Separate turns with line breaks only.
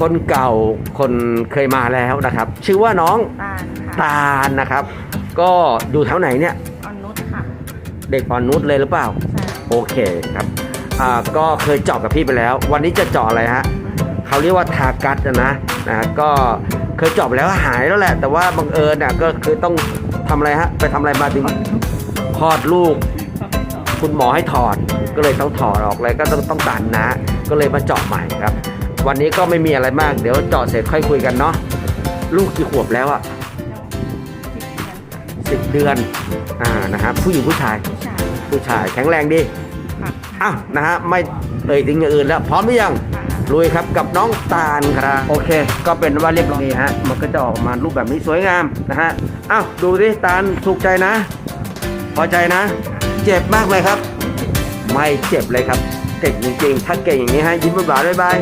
คนเก่าคนเคยมาแล้วนะครับ ชื่อว่าน้อง
ตาลค่ะ
ตาลนะครับ ก็อยู่แถวไหนเนี่ย
ออนนุชค่ะ
เด็กปอนนุชเลยหรือเปล่า
ใช่
โอเคครับอ่าก็เคยเจาะกับพี่ไปแล้ว วันนี้จะเจาะอะไรฮะเขาเรียกว่าทากัดนะนะนะก็เคยเจาะไปแล้วหายแล้วแหละ แต่ว่าบังเอิญน่ะก็คือต้องทำอะไรฮะไปทำอะไรมาถึงคลอดลูก คุณหมอให้ถอดก็เลยต้องถอดออกเลยก็ต้องต้องตัดนะ ก็เลยมาเจาะใหม่ครับ วันนี้ก็ไม่มีอะไรมาก เดี๋ยวเจาะเสร็จค่อยคุยกันเนาะลูกกี่ขวบแล้วอะสิบเดือนอ่านะครับผู้หญิงผู้ชาย
ผู้ชาย
ผู้ชายแข็งแรงดี
ค่ะ
อ้าวนะฮะไม่เอ่ยถึงอย่างอื่นแล้วพร้อมหรือยัง
ค่ะ
ลุยครับกับน้องตาลครับโอเค ก็เป็นว่าเรียบร้อยฮะมันก็จะออกมารูปแบบนี้สวยงามนะฮะอ้าวดูดิตาลถูกใจนะ พอใจนะ เจ็บมากไหมครับ ไม่เจ็บเลยครับ เก่งจริงๆถ้าเก่งอย่างนี้ฮะยิ้มบ๊ายบายบ๊ายบาย